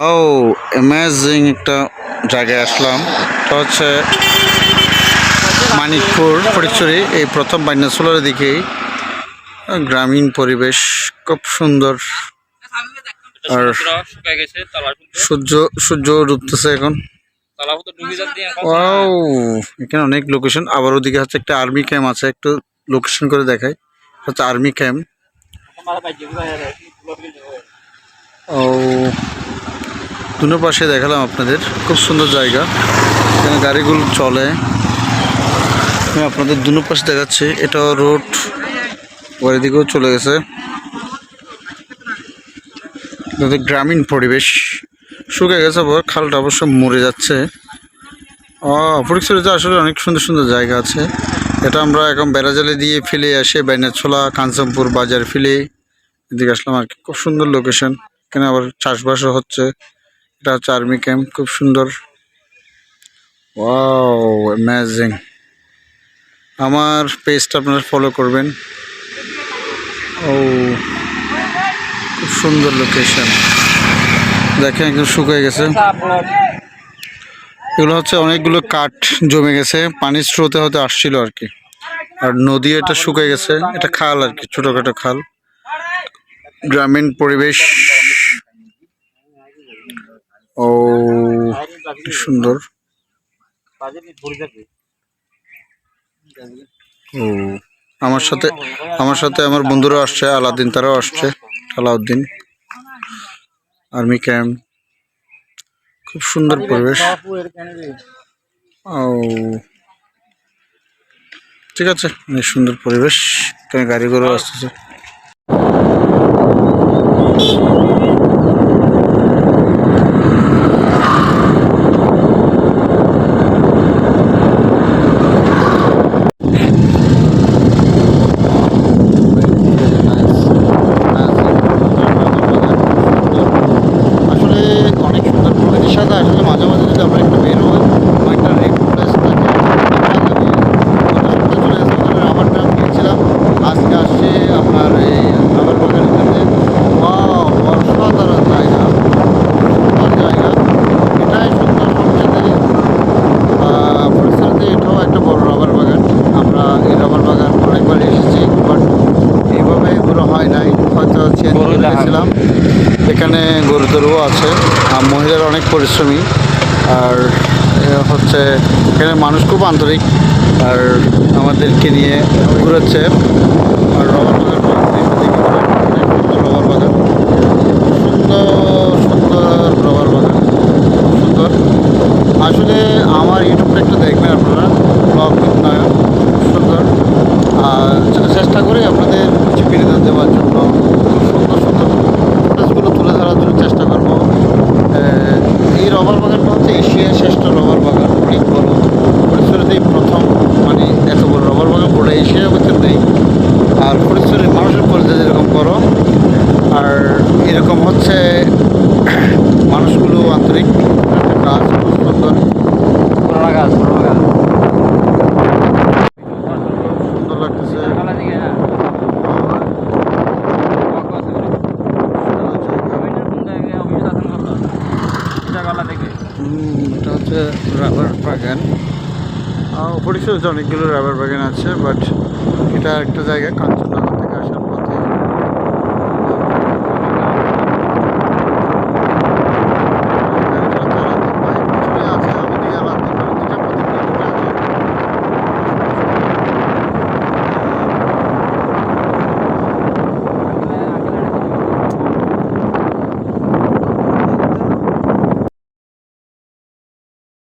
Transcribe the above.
ও amazing একটা জায়গায় আসলাম। এটা হচ্ছে মানিকপুর ফটিকছড়ি এই প্রথম বাইনাসোলার দিকেই। গ্রামীণ পরিবেশ, খুব সুন্দর। আর সূর্য সূর্য ডুবতেছে এখন। তো ওয়াও, এখানে অনেক লোকেশন আবার ওদিকে হচ্ছে একটা আর্মি ক্যাম্প আছে, একটু লোকেশন করে দেখাই। হচ্ছে আর্মি ক্যাম্প ও দুনো পাশে দেখালাম আপনাদের। খুব সুন্দর জায়গা। এখানে গাড়িগুলো চলে। আমি আপনাদের দুনো পাশে দেখাচ্ছি। এটা রোড বাড়ির দিকেও চলে গেছে। গ্রামীণ পরিবেশ। শুকে গেছে আবার খালটা অবশ্য মরে যাচ্ছে। ও ফটিকছড়িতে আসলে অনেক সুন্দর সুন্দর জায়গা আছে। এটা আমরা এখন বেড়াজালে দিয়ে ফেলে আসে বাইনাছোলা কাঞ্চনপুর বাজার ফেলে এদিকে আসলাম আর কি। খুব সুন্দর লোকেশন এখানে আবার চাষবাসও হচ্ছে। এটা হচ্ছে আর্মি ক্যাম্প খুব সুন্দর। ওয়াও অ্যামেজিং আমার পেজটা আপনারা ফলো করবেন। ও খুব সুন্দর লোকেশন দেখেন একদম শুকিয়ে গেছে। এগুলো হচ্ছে অনেকগুলো কাঠ জমে গেছে। পানির স্রোতে হতে আসছিল আর কি। আর নদী এটা শুকিয়ে গেছে। এটা খাল আর কি, ছোটখাটো খাল। গ্রামীণ পরিবেশ ও কি সুন্দর। ও, আমার সাথে আমার সাথে আমার বন্ধুরা আসছে, আলাদিন তারাও আসছে, আলাউদ্দিন, আর্মি ক্যাম্প। খুব সুন্দর পরিবেশ। ও, ঠিক আছে, অনেক সুন্দর পরিবেশ। এখানে গাড়ি ঘোড়া আসতেছে আসলে অনেক সুন্দর প্রকৃতির সাথে আসলে মাঝে মাঝে যদি আমরা একটু বের হই বা একটা রেগুলার থাকে চলে গেছে ওখানে রাবার ড্রাম গিয়েছিলাম আজকে আসছে আপনার এই রাবার বাগানের কাছে ওয়াও অসাধারণ জায়গা সুন্দর জায়গা এটাই সুন্দর সবচেয়ে পরিসরতে এটাও একটা বড় রাবার বাগান আমরা এই রাবার বাগান অনেকবার এসেছি বাট এইভাবে ঘোরা হয় নাই হয়তো দেখেছিলাম এখানে গরুদরও আছে আর মহিলারা অনেক পরিশ্রমী। আর হচ্ছে এখানে মানুষ খুব আন্তরিক। আর আমাদেরকে নিয়ে ঘুরেছে। আর রবার বাজার রবার বাগান সুন্দর সুন্দর রবার বাগান খুব সুন্দর আসলে আমার ইউটিউবটা একটু দেখবেন আপনারা ব্লগ নয়ন খুব সুন্দর আর চে- চেষ্টা করি আপনাদের কিছু বিনোদন দেওয়ার জন্য খুব সুন্দর সুন্দর ফুটেজগুলো তুলে ধরার জন্য চেষ্টা করব আহ, এই রবার বাগানটা হচ্ছে এশিয়ার শ্রেষ্ঠ রবার বাগান অনেক বড় ফরিদপুরেতেই প্রথম মানে এত গোটা এশিয়ার ভিতর নেই। আর ফরিদপুরের মানুষের পরিচয় যেরকম করো আর এরকম হচ্ছে মানুষগুলো আন্তরিক কাজ সুন্দর। পুরোনো সুন্দর লাগতেছে। এটা হচ্ছে রাবার বাগান। পরিচয় অনেকগুলো রাবার বাগান আছে বাট এটা একটা জায়গা কাঞ্চননগর